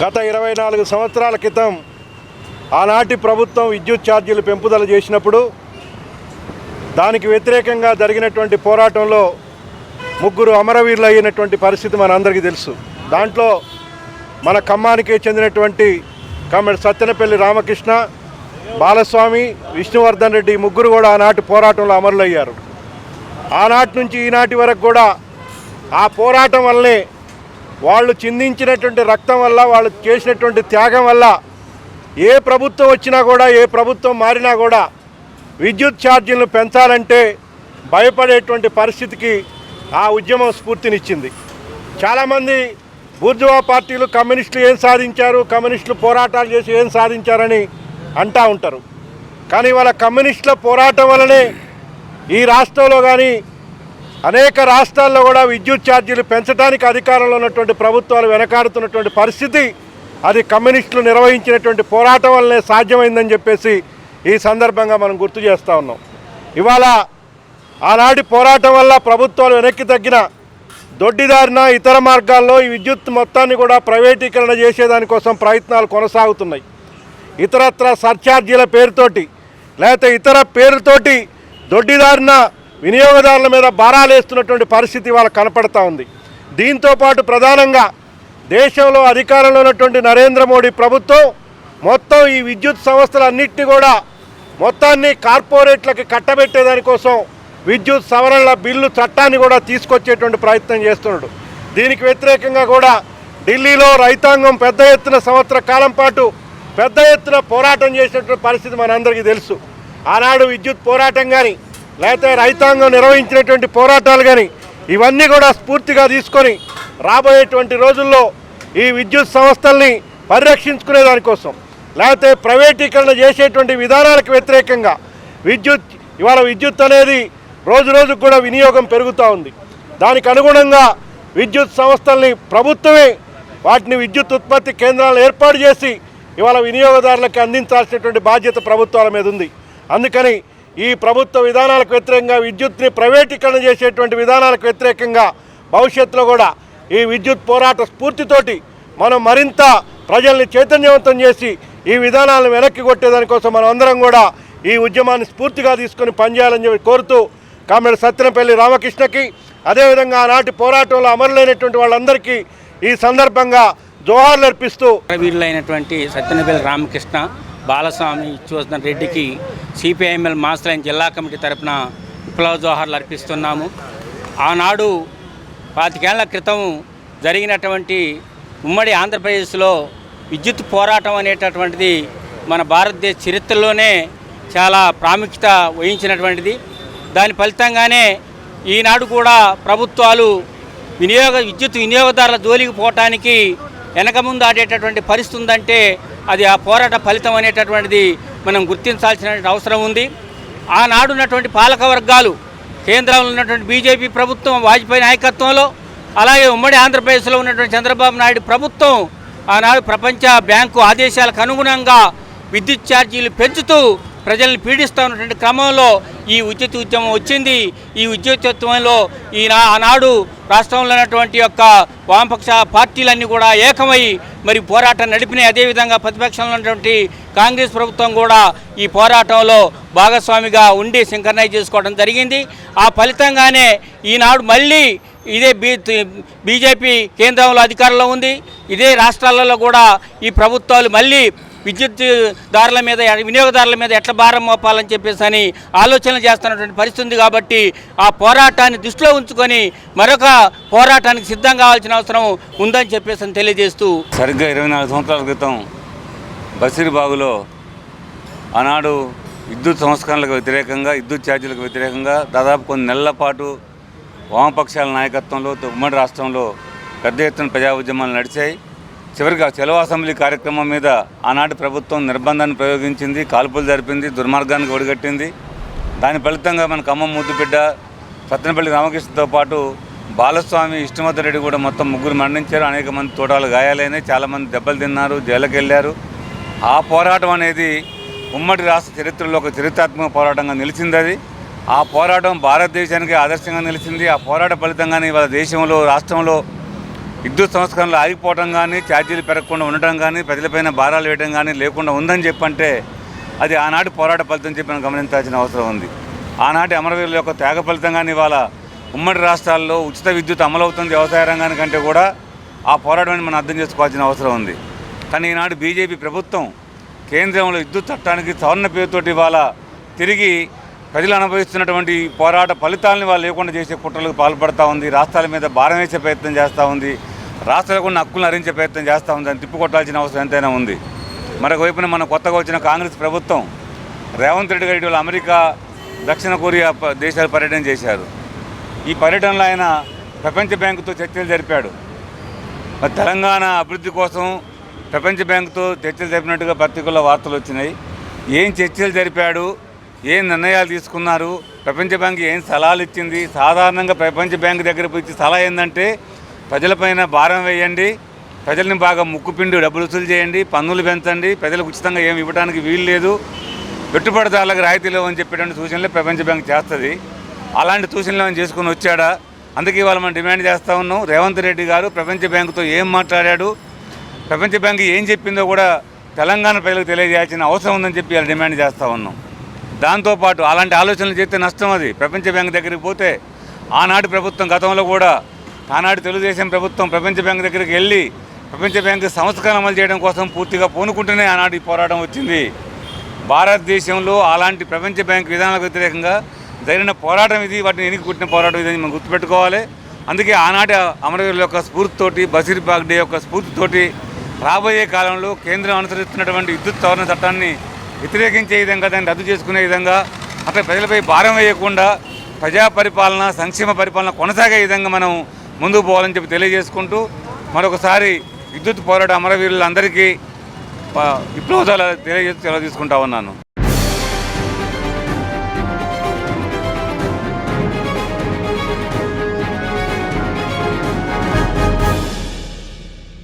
గత ఇరవై నాలుగు సంవత్సరాల క్రితం ఆనాటి ప్రభుత్వం విద్యుత్ ఛార్జీలు పెంపుదల చేసినప్పుడు దానికి వ్యతిరేకంగా జరిగినటువంటి పోరాటంలో ముగ్గురు అమరవీరులు అయినటువంటి పరిస్థితి మనందరికీ తెలుసు. దాంట్లో మన ఖమ్మానికి చెందినటువంటి కమ్మెడి సత్తెనపల్లి రామకృష్ణ బాలస్వామి విష్ణువర్ధన్ రెడ్డి ముగ్గురు కూడా ఆనాటి పోరాటంలో అమరులయ్యారు. ఆనాటి నుంచి ఈనాటి వరకు కూడా ఆ పోరాటం వల్లనే వాళ్ళు చిందించినటువంటి రక్తం వల్ల వాళ్ళు చేసినటువంటి త్యాగం వల్ల ఏ ప్రభుత్వం వచ్చినా కూడా ఏ ప్రభుత్వం మారినా కూడా విద్యుత్ ఛార్జీలను పెంచాలంటే భయపడేటువంటి పరిస్థితికి ఆ ఉద్యమం స్ఫూర్తినిచ్చింది. చాలామంది బూర్జువా పార్టీలు కమ్యూనిస్టులు ఏం సాధించారు కమ్యూనిస్టులు పోరాటాలు చేసి ఏం సాధించారని అంటా ఉంటారు. కానీ వాళ్ళ కమ్యూనిస్టుల పోరాటం వల్లనే ఈ రాష్ట్రంలో కానీ అనేక రాష్ట్రాల్లో కూడా విద్యుత్ ఛార్జీలు పెంచడానికి అధికారంలో ఉన్నటువంటి ప్రభుత్వాలు వెనకాడుతున్నటువంటి పరిస్థితి అది కమ్యూనిస్టులు నిర్వహించినటువంటి పోరాటం వల్లనే సాధ్యమైందని చెప్పేసి ఈ సందర్భంగా మనం గుర్తు చేస్తూ ఉన్నాం. ఇవాళ ఆనాటి పోరాటం వల్ల ప్రభుత్వాలు వెనక్కి తగ్గిన దొడ్డిదారిన ఇతర మార్గాల్లో ఈ విద్యుత్ మొత్తాన్ని కూడా ప్రైవేటీకరణ చేసేదానికోసం ప్రయత్నాలు కొనసాగుతున్నాయి. ఇతరత్ర సర్ఛార్జీల పేరుతోటి లేకపోతే ఇతర పేరుతోటి దొడ్డిదారిన వినియోగదారుల మీద భారాలు వేస్తున్నటువంటి పరిస్థితి వాళ్ళకు కనపడతా ఉంది. దీంతో పాటు ప్రధానంగా దేశంలో అధికారంలో ఉన్నటువంటి నరేంద్ర మోడీ ప్రభుత్వం మొత్తం ఈ విద్యుత్ సంస్థలన్నింటినీ కూడా మొత్తాన్ని కార్పొరేట్లకి కట్టబెట్టేదానికోసం విద్యుత్ సవరణల బిల్లు చట్టాన్ని కూడా తీసుకొచ్చేటువంటి ప్రయత్నం చేస్తున్నాడు. దీనికి వ్యతిరేకంగా కూడా ఢిల్లీలో రైతాంగం పెద్ద ఎత్తున సంవత్సర కాలం పాటు పెద్ద ఎత్తున పోరాటం చేసినటువంటి పరిస్థితి మనందరికీ తెలుసు. ఆనాడు విద్యుత్ పోరాటం కానీ లేకపోతే రైతాంగం నిర్వహించినటువంటి పోరాటాలు కానీ ఇవన్నీ కూడా స్ఫూర్తిగా తీసుకొని రాబోయేటువంటి రోజుల్లో ఈ విద్యుత్ సంస్థల్ని పరిరక్షించుకునే దానికోసం లేకపోతే ప్రైవేటీకరణ చేసేటువంటి విధానాలకు వ్యతిరేకంగా విద్యుత్ ఇవాళ విద్యుత్ అనేది రోజు రోజుకు కూడా వినియోగం పెరుగుతూ ఉంది. దానికి అనుగుణంగా విద్యుత్ సంస్థల్ని ప్రభుత్వమే వాటిని విద్యుత్ ఉత్పత్తి కేంద్రాలు ఏర్పాటు చేసి ఇవాళ వినియోగదారులకు అందించాల్సినటువంటి బాధ్యత ప్రభుత్వాల మీద ఉంది. అందుకని ఈ ప్రభుత్వ విధానాలకు వ్యతిరేకంగా విద్యుత్ని ప్రైవేటీకరణ చేసేటువంటి విధానాలకు వ్యతిరేకంగా భవిష్యత్తులో కూడా ఈ విద్యుత్ పోరాట స్ఫూర్తితోటి మనం మరింత ప్రజల్ని చైతన్యవంతం చేసి ఈ విధానాలను వెనక్కి కొట్టేదానికోసం మనం అందరం కూడా ఈ ఉద్యమాన్ని స్ఫూర్తిగా తీసుకొని పనిచేయాలని చెప్పి కోరుతూ కామెడ సత్యనపల్లి రామకృష్ణకి అదేవిధంగా ఆనాటి పోరాటంలో అమరులైనటువంటి వాళ్ళందరికీ ఈ సందర్భంగా జోహార్లు అర్పిస్తూ వీరులైనటువంటి సత్యనపల్లి రామకృష్ణ బాలస్వామి ఇచ్చువస్తున్న రెడ్డికి సిపిఐఎంఎల్ మాస్లైన్ జిల్లా కమిటీ తరపున విప్లవ జోహార్లు అర్పిస్తున్నాము. ఆనాడు పాతికేళ్ళ క్రితం జరిగినటువంటి ఉమ్మడి ఆంధ్రప్రదేశ్లో విద్యుత్ పోరాటం అనేటటువంటిది మన భారతదేశ చరిత్రలోనే చాలా ప్రాముఖ్యత వహించినటువంటిది. దాని ఫలితంగానే ఈనాడు కూడా ప్రభుత్వాలు వినియోగ విద్యుత్ వినియోగదారుల జోలికి పోవటానికి వెనక ముందు ఆడేటటువంటి పరిస్థితి ఉందంటే అది ఆ పోరాట ఫలితం అనేటటువంటిది మనం గుర్తించాల్సిన అవసరం ఉంది. ఆనాడు ఉన్నటువంటి పాలక వర్గాలు కేంద్రంలో ఉన్నటువంటి బీజేపీ ప్రభుత్వం వాజ్పేయి నాయకత్వంలో అలాగే ఉమ్మడి ఆంధ్రప్రదేశ్లో ఉన్నటువంటి చంద్రబాబు నాయుడు ప్రభుత్వం ఆనాడు ప్రపంచ బ్యాంకు ఆదేశాలకు అనుగుణంగా విద్యుత్ ఛార్జీలు పెంచుతూ ప్రజల్ని పీడిస్తూ ఉన్నటువంటి క్రమంలో ఈ ఉద్యుత్ ఉద్యమం వచ్చింది. ఈ ఉద్యోగత్వంలో ఈ నా- ఆనాడు రాష్ట్రంలో ఉన్నటువంటి యొక్క వామపక్ష పార్టీలన్నీ కూడా ఏకమై మరి పోరాటం నడిపినాయి. అదేవిధంగా ప్రతిపక్షంలో ఉన్నటువంటి కాంగ్రెస్ ప్రభుత్వం కూడా ఈ పోరాటంలో భాగస్వామిగా ఉండి సింకర్నైజ్ చేసుకోవడం జరిగింది. ఆ ఫలితంగానే ఈనాడు మళ్ళీ ఇదే బీ బీజేపీ కేంద్రంలో అధికారంలో ఉంది. ఇదే రాష్ట్రాలలో కూడా ఈ ప్రభుత్వాలు మళ్ళీ విద్యుత్ దారుల మీద వినియోగదారుల మీద ఎట్లా భారం మోపాలని చెప్పేసి అని ఆలోచన చేస్తున్నటువంటి పరిస్థితి ఉంది కాబట్టి ఆ పోరాటాన్ని దృష్టిలో ఉంచుకొని మరొక పోరాటానికి సిద్ధం కావాల్సిన అవసరం ఉందని చెప్పేసి అని తెలియజేస్తూ సరిగ్గా ఇరవై నాలుగు సంవత్సరాల క్రితం బసిరిబాగులో ఆనాడు విద్యుత్ సంస్కరణలకు వ్యతిరేకంగా విద్యుత్ ఛార్జీలకు వ్యతిరేకంగా దాదాపు కొన్ని నెలల పాటు వామపక్షాల నాయకత్వంలో ఉమ్మడి రాష్ట్రంలో పెద్ద ఎత్తున ప్రజా ఉద్యమాలు నడిచాయి. చివరికి చెలవ అసెంబ్లీ కార్యక్రమం మీద ఆనాటి ప్రభుత్వం నిర్బంధాన్ని ప్రయోగించింది కాల్పులు జరిపింది దుర్మార్గానికి ఒడిగట్టింది. దాని ఫలితంగా మన ఖమ్మం ముద్దుబిడ్డ సత్తెనపల్లి రామకృష్ణతో పాటు బాలస్వామి ఇష్టమత రెడ్డి కూడా మొత్తం ముగ్గురు మరణించారు. అనేక మంది తోటాలు గాయాలైనాయి. చాలామంది దెబ్బలు తిన్నారు జైలుకి వెళ్ళారు ఆ పోరాటం అనేది ఉమ్మడి రాష్ట్ర చరిత్రలో ఒక చరిత్రాత్మక పోరాటంగా నిలిచింది అది. ఆ పోరాటం భారతదేశానికి ఆదర్శంగా నిలిచింది. ఆ పోరాట ఫలితంగానే ఇవాళ దేశంలో రాష్ట్రంలో విద్యుత్ సంస్కరణలు ఆగిపోవడం కానీ ఛార్జీలు పెరగకుండా ఉండటం కానీ ప్రజలపైన భారాలు వేయడం కానీ లేకుండా ఉందని చెప్పంటే అది ఆనాటి పోరాట ఫలితం చెప్పి మనం గమనించాల్సిన అవసరం ఉంది. ఆనాటి అమరవీరుల యొక్క త్యాగ ఫలితంగానే ఇవాళ ఉమ్మడి రాష్ట్రాల్లో ఉచిత విద్యుత్ అమలవుతుంది వ్యవసాయ రంగానికంటే కూడా ఆ పోరాటాన్ని మనం అర్థం చేసుకోవాల్సిన అవసరం ఉంది. కానీ ఈనాడు బీజేపీ ప్రభుత్వం కేంద్రంలో విద్యుత్ చట్టానికి సవర్ణ పేరుతోటి ఇవాళ తిరిగి ప్రజలు అనుభవిస్తున్నటువంటి పోరాట ఫలితాలను వాళ్ళు లేకుండా చేసే కుట్రలకు పాల్పడతా ఉంది. రాష్ట్రాల మీద భారం వేసే ప్రయత్నం చేస్తూ ఉంది. రాష్ట్రాలకు ఉన్న హక్కులను హరించే ప్రయత్నం చేస్తూ ఉంది. అని తిప్పికొట్టాల్సిన అవసరం ఎంతైనా ఉంది. మరొక వైపున మన కొత్తగా వచ్చిన కాంగ్రెస్ ప్రభుత్వం రేవంత్ రెడ్డి గారి ఇటీవల అమెరికా దక్షిణ కొరియా దేశాలు పర్యటన చేశారు. ఈ పర్యటనలో ఆయన ప్రపంచ బ్యాంకుతో చర్చలు జరిపాడు. తెలంగాణ అభివృద్ధి కోసం ప్రపంచ బ్యాంకుతో చర్చలు జరిపినట్టుగా పత్రికల్లో వార్తలు వచ్చినాయి. ఏం చర్చలు జరిపాడు? ఏం నిర్ణయాలు తీసుకున్నారు? ప్రపంచ బ్యాంక్ ఏం సలహాలు ఇచ్చింది? సాధారణంగా ప్రపంచ బ్యాంక్ దగ్గర ఇచ్చే సలహా ఏంటంటే ప్రజలపైన భారం వేయండి ప్రజల్ని బాగా ముక్కుపిండి డబ్బులు వసూలు చేయండి పన్నులు పెంచండి ప్రజలకు ఉచితంగా ఏమి ఇవ్వడానికి వీలు లేదు. పెట్టుబడిదారులకు రాయితీలు అని చెప్పేటువంటి సూచనలే ప్రపంచ బ్యాంక్ చేస్తుంది. అలాంటి సూచనలు ఏమైనా చేసుకుని వచ్చాడా? అందుకే ఇవాళ మనం డిమాండ్ చేస్తూ ఉన్నాం. రేవంత్ రెడ్డి గారు ప్రపంచ బ్యాంకుతో ఏం మాట్లాడాడు? ప్రపంచ బ్యాంకు ఏం చెప్పిందో కూడా తెలంగాణ ప్రజలకు తెలియజేయాల్సిన అవసరం ఉందని చెప్పి ఇలా డిమాండ్ చేస్తూ ఉన్నాం. దాంతోపాటు అలాంటి ఆలోచనలు చేస్తే నష్టం అది. ప్రపంచ బ్యాంక్ దగ్గరికి పోతే ఆనాటి ప్రభుత్వం గతంలో కూడా ఆనాటి తెలుగుదేశం ప్రభుత్వం ప్రపంచ బ్యాంక్ దగ్గరికి వెళ్ళి ప్రపంచ బ్యాంకు సంస్కరణ అమలు చేయడం కోసం పూర్తిగా పూనుకుంటూనే ఆనాటి పోరాటం వచ్చింది. భారతదేశంలో అలాంటి ప్రపంచ బ్యాంక్ విధానాలకు వ్యతిరేకంగా జరిగిన పోరాటం ఇది వాటిని ఎనికి కుట్టిన పోరాటం ఇది మనం గుర్తుపెట్టుకోవాలి. అందుకే ఆనాటి అమరవీరుల యొక్క స్ఫూర్తితోటి బసీర్ బాగ్డే యొక్క స్ఫూర్తితోటి రాబోయే కాలంలో కేంద్రం అనుసరిస్తున్నటువంటి విద్యుత్ సవరణ చట్టాన్ని వ్యతిరేకించే విధంగా దాన్ని రద్దు చేసుకునే విధంగా అట్లా ప్రజలపై భారం వేయకుండా ప్రజా పరిపాలన సంక్షేమ పరిపాలన కొనసాగే విధంగా మనం ముందుకు పోవాలని చెప్పి తెలియజేసుకుంటూ మరొకసారి విద్యుత్ పోరాట అమరవీరులందరికీ ప- విప్లవతాలు తెలియజేస్తూ సెలవు తీసుకుంటా ఉన్నాను.